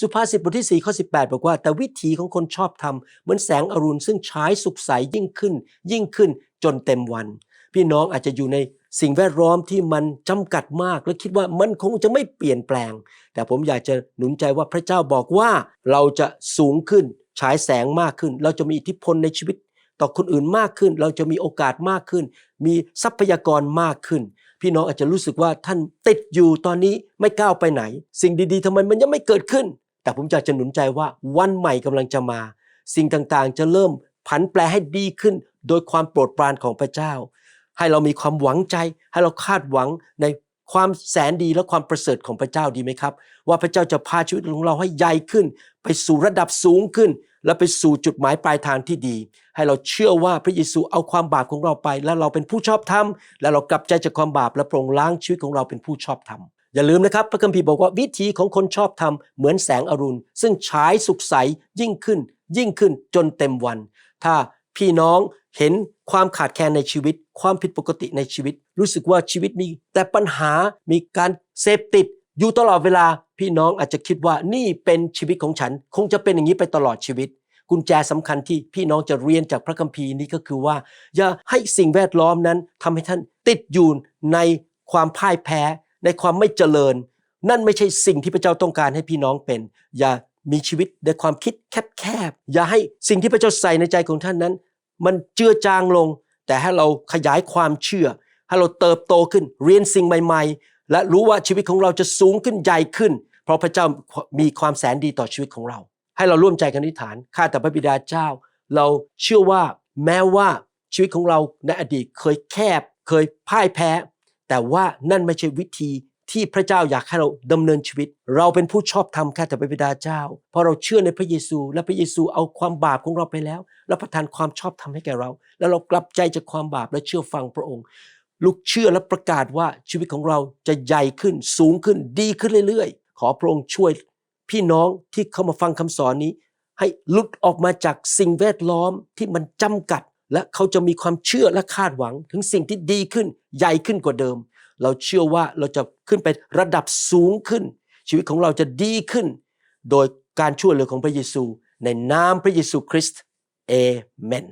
สุภาษิตบทที่ 4 ข้อ 18 บอกว่า แต่วิถีของคนชอบธรรมเหมือนแสงอรุณซึ่งฉายสุขใสยิ่งขึ้น ยิ่งขึ้นจนเต็มวัน พี่น้องอาจจะอยู่ในสิ่งแวดล้อมที่มันจำกัดมาก และคิดว่ามันคงจะไม่เปลี่ยนแปลง แต่ผมอยากจะหนุนใจว่าพระเจ้าบอกว่าเราจะสูงขึ้นฉายแสงมากขึ้น เราจะมีอิทธิพลในชีวิต ต่อคนอื่นมากขึ้น เราจะมีโอกาสมากขึ้น มีทรัพยากรมากขึ้น พี่น้องอาจจะรู้สึกว่าท่านติดอยู่ตอนนี้ไม่ก้าวไปไหน สิ่งดีๆทำไมมันยังไม่เกิดขึ้น แต่ผมอยากจะหนุนใจว่าวันใหม่กำลังจะมา สิ่งต่างๆ จะเริ่มผันแปรให้ดีขึ้น โดยความโปรดปรานของพระเจ้า ให้เรามีความหวังใจ ให้เราคาดหวังในความแสนดีและความประเสริฐของพระเจ้าดีไหมครับ ว่าพระเจ้าจะพาชีวิตของเราให้ใหญ่ขึ้น ไปสู่ระดับสูงขึ้น และไปสู่จุดหมายปลายทางที่ดี ให้เราเชื่อว่าพระเยซูเอาความบาปของเราไป และเราเป็นผู้ชอบธรรมและเรากลับใจจากความบาปและโปร่งล้างชีวิตของเราเป็นผู้ชอบธรรม อย่าลืมนะครับพระคัมภีร์บอกว่าวิธีของคนชอบธรรมเหมือนแสงอรุณ ซึ่งฉายสุขใสยิ่งขึ้น ยิ่งขึ้นจนเต็มวัน ถ้าพี่น้องเห็นความขาดแคลนในชีวิต ความผิดปกติในชีวิต รู้สึกว่าชีวิตมีแต่ปัญหามีการเสพติด อยู่ตลอดเวลาพี่น้องอาจจะคิดว่านี่เป็นชีวิตของฉัน คงจะเป็นอย่างนี้ไปตลอดชีวิตกุญแจสำคัญที่พี่น้องจะเรียนจากพระคัมภีร์นี้ก็คือว่า อย่าให้สิ่งแวดล้อมนั้นทำให้ท่านติดอยู่ในความพ่ายแพ้ ในความไม่เจริญ นั่นไม่ใช่สิ่งที่พระเจ้าต้องการให้พี่น้องเป็น อย่ามีชีวิตในความคิดแคบๆอย่าให้สิ่งที่พระเจ้าใส่ในใจของท่านนั้น มันเจือจางลง แต่ให้เราขยายความเชื่อ ให้เราเติบโตขึ้นเรียนสิ่งใหม่ ๆ และรู้ว่าชีวิตของเราจะสูงขึ้นใหญ่ขึ้น เพราะพระเจ้ามีความแสนดีต่อชีวิตของเรา ให้เราร่วมใจกันอธิษฐานข้าแต่พระบิดาเจ้า เราเชื่อว่าแม้ว่าชีวิตของเราในอดีตเคยแคบ เคยพ่ายแพ้ แต่ว่านั่นไม่ใช่วิธีที่พระเจ้าอยากให้เราดำเนินชีวิต เราเป็นผู้ชอบธรรมแค่แต่พระบิดาเจ้า เพราะเราเชื่อในพระเยซูและพระเยซูเอาความบาปของเราไปแล้ว และประทานความชอบธรรมให้แก่เรา แล้วเรากลับใจจากความบาปและเชื่อฟังพระองค์ ลูกเชื่อและประกาศว่าชีวิตของเราจะใหญ่ขึ้นสูงขึ้นดีขึ้นเรื่อยๆ ขอพระองค์ช่วยพี่น้องที่เข้ามาฟังคำสอนนี้ ให้หลุดออกมาจากสิ่งแวดล้อมที่มันจำกัด และเขาจะมีความเชื่อและคาดหวังถึงสิ่งที่ดีขึ้นใหญ่ขึ้นกว่าเดิม เราเชื่อว่าเราจะขึ้นไประดับสูงขึ้น ชีวิตของเราจะดีขึ้น โดยการช่วยเหลือของพระเยซู ในนามพระเยซูคริสต์เอเมน